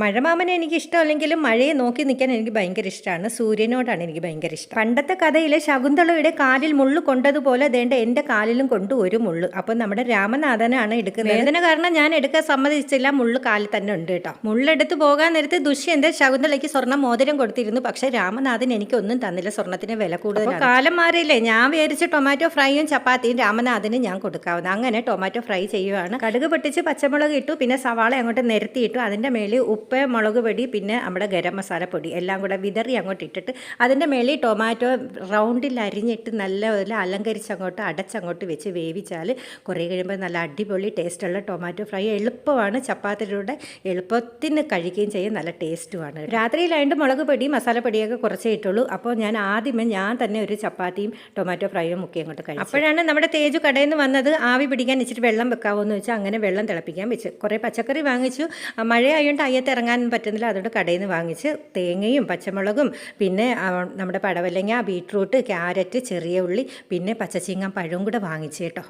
മഴമാമനെ എനിക്ക് ഇഷ്ടമല്ലെങ്കിലും മഴയെ നോക്കി നിൽക്കാൻ എനിക്ക് ഭയങ്കര ഇഷ്ടമാണ് സൂര്യനോടാണ് എനിക്ക് ഭയങ്കര ഇഷ്ടം. പണ്ടത്തെ കഥയിലെ ശകുന്തളയുടെ കാലിൽ മുള്ളു കൊണ്ടതുപോലെ ദേണ്ട എന്റെ കാലിലും കൊണ്ടു ഒരു മുള്ളു. അപ്പം നമ്മുടെ രാമനാഥനാണ് എടുക്കുന്നത്. വേദന കാരണം ഞാൻ എടുക്കാൻ സമ്മതിച്ചില്ല. മുള്ളു കാലിൽ തന്നെ ഉണ്ട് കേട്ടോ. മുള്ളെടുത്ത് പോകാൻ നേരത്ത് ദുഷ്യന്ത ശകുന്തളയ്ക്ക് സ്വർണം മോതിരം കൊടുത്തിരുന്നു. പക്ഷെ രാമനാഥൻ എനിക്കൊന്നും തന്നില്ല സ്വർണത്തിന് വില കൂടുതൽ കാലം മാറിയില്ലേ? ഞാൻ വിചാരിച്ച് ടൊമാറ്റോ ഫ്രൈയും ചപ്പാത്തിയും രാമനാഥന് ഞാൻ കൊടുക്കാവുന്നത് അങ്ങനെ ടൊമാറ്റോ ഫ്രൈ ചെയ്യുവാണ്. കടുക് പൊട്ടിച്ച് പച്ചമുളക് ഇട്ടു. പിന്നെ സവാള അങ്ങോട്ട് നിരത്തിയിട്ടു. അതിന്റെ മേളിൽ ഉപ്പ് മുളക് പൊടി പിന്നെ നമ്മുടെ ഗരം മസാല പൊടി എല്ലാം കൂടെ വിതറി അങ്ങോട്ട് ഇട്ടിട്ട് അതിന്റെ മേളിൽ ടൊമാറ്റോ റൗണ്ടിൽ അരിഞ്ഞിട്ട് നല്ല പോലെ അലങ്കരിച്ചങ്ങോട്ട് അടച്ചങ്ങോട്ട് വെച്ച് വേവിച്ചാൽ കുറേ കഴിയുമ്പോൾ നല്ല അടിപൊളി ടേസ്റ്റുള്ള ടൊമാറ്റോ ഫ്രൈ എളുപ്പമാണ്. ചപ്പാത്തിലൂടെ എളുപ്പത്തിന് കഴിക്കുകയും ചെയ്യും. നല്ല ടേസ്റ്റുമാണ്. രാത്രിയിലായിട്ട് മുളക് പൊടി മസാലപ്പൊടിയൊക്കെ കുറച്ചേ ഇട്ടുള്ളൂ. അപ്പോൾ ഞാൻ ആദ്യമേ ഞാൻ തന്നെ ഒരു ചപ്പാത്തിയും ടൊമാറ്റോ ഫ്രൈയും മുക്കി അങ്ങോട്ട് കഴിച്ചു. അപ്പോഴാണ് നമ്മുടെ തേജു കടയിൽ നിന്ന് വന്നത് ആവി പിടിക്കാൻ ഇച്ചിരി വെള്ളം വെക്കാവോ എന്ന് വെച്ചാൽ അങ്ങനെ വെള്ളം തിളപ്പിക്കാൻ വെച്ച്. കുറേ പച്ചക്കറി വാങ്ങിച്ചു. മഴയായതുകൊണ്ട് അയ്യത്ത് ഇറങ്ങാൻ പറ്റുന്നില്ല. അതുകൊണ്ട് കടയിൽ നിന്ന് വാങ്ങിച്ച് തേങ്ങയും പച്ചമുളകും പിന്നെ നമ്മുടെ പടവലങ്ങ ബീട്രൂട്ട് ക്യാരറ്റ് ചെറിയ ഉള്ളി പിന്നെ പച്ചച്ചിങ്ങ പഴവും കൂടെ വാങ്ങിച്ചു കേട്ടോ.